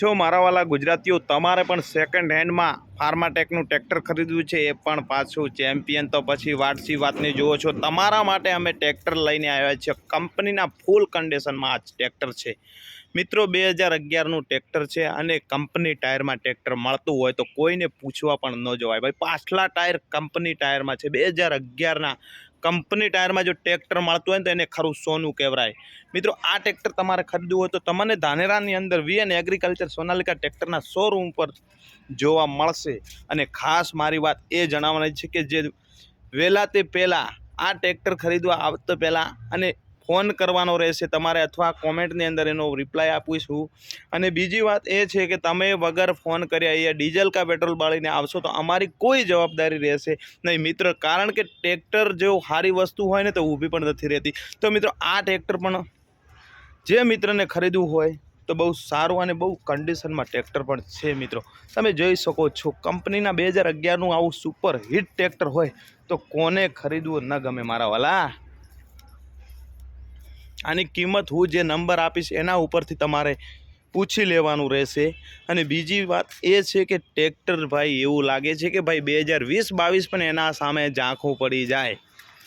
જો મારા વાલા ગુજરાતીઓ, તમારે પણ સેકન્ડ હેન્ડમાં ફાર્માટેકનું ટ્રેક્ટર ખરીદવું છે એ પણ પાછું ચેમ્પિયન તો પછી વાટસી વાતની જુઓ છો. તમારા માટે અમે ટ્રેક્ટર લઈને આવ્યા છીએ. કંપનીના ફૂલ કન્ડિશનમાં આ ટ્રેક્ટર છે. મિત્રો, બે હજાર અગિયારનું ટ્રેક્ટર છે અને કંપની ટાયરમાં ટ્રેક્ટર મળતું હોય તો કોઈને પૂછવા પણ ન જવાય. ભાઈ, પાછલા ટાયર કંપની ટાયરમાં છે. બે હજાર અગિયારના કંપની ટાયરમાં જો ટ્રેક્ટર મળતું હોય ને તો એને ખરું સોનું કહેવાય. મિત્રો, આ ટ્રેક્ટર તમારે ખરીદવું હોય તો તમને ધાનેરાની અંદર વીએન એગ્રીકલ્ચર સોનાલિકા ટ્રેક્ટરના શોરૂમ પર જોવા મળશે. અને ખાસ મારી વાત એ જણાવવાની છે કે જે વહેલા તે પહેલાં આ ટ્રેક્ટર ખરીદવા આવતો પહેલાં અને ફોન કરવાનો રહેશે તમારે અથવા કોમેન્ટની અંદર એનો રિપ્લાય આપીશું. અને બીજી વાત એ છે કે તમે વગર ફોન કર્યા અહીંયા ડીઝલ કા પેટ્રોલ બાળીને આવશો તો અમારી કોઈ જવાબદારી રહેશે નહીં. મિત્ર, કારણ કે ટ્રેક્ટર જેવું સારી વસ્તુ હોય ને તો ઊભી પણ નથી રહેતી. તો મિત્રો, આ ટ્રેક્ટર પણ જે મિત્રને ખરીદવું હોય તો બહુ સારું અને બહુ કન્ડિશનમાં ટ્રેક્ટર પણ છે મિત્રો. તમે જોઈ શકો છો, કંપનીના બે હજાર અગિયારનું આવું સુપર હિટ ટ્રેક્ટર હોય તો કોને ખરીદવું ન ગમે મારા વાલા? આની કિંમત હું જે નંબર આપીશ એના ઉપરથી તમારે પૂછી લેવાનું રહેશે. અને બીજી વાત એ છે કે ટ્રેક્ટર ભાઈ એવું લાગે છે કે ભાઈ બે હજાર વીસ બાવીસ પણ એના સામે ઝાંખું પડી જાય.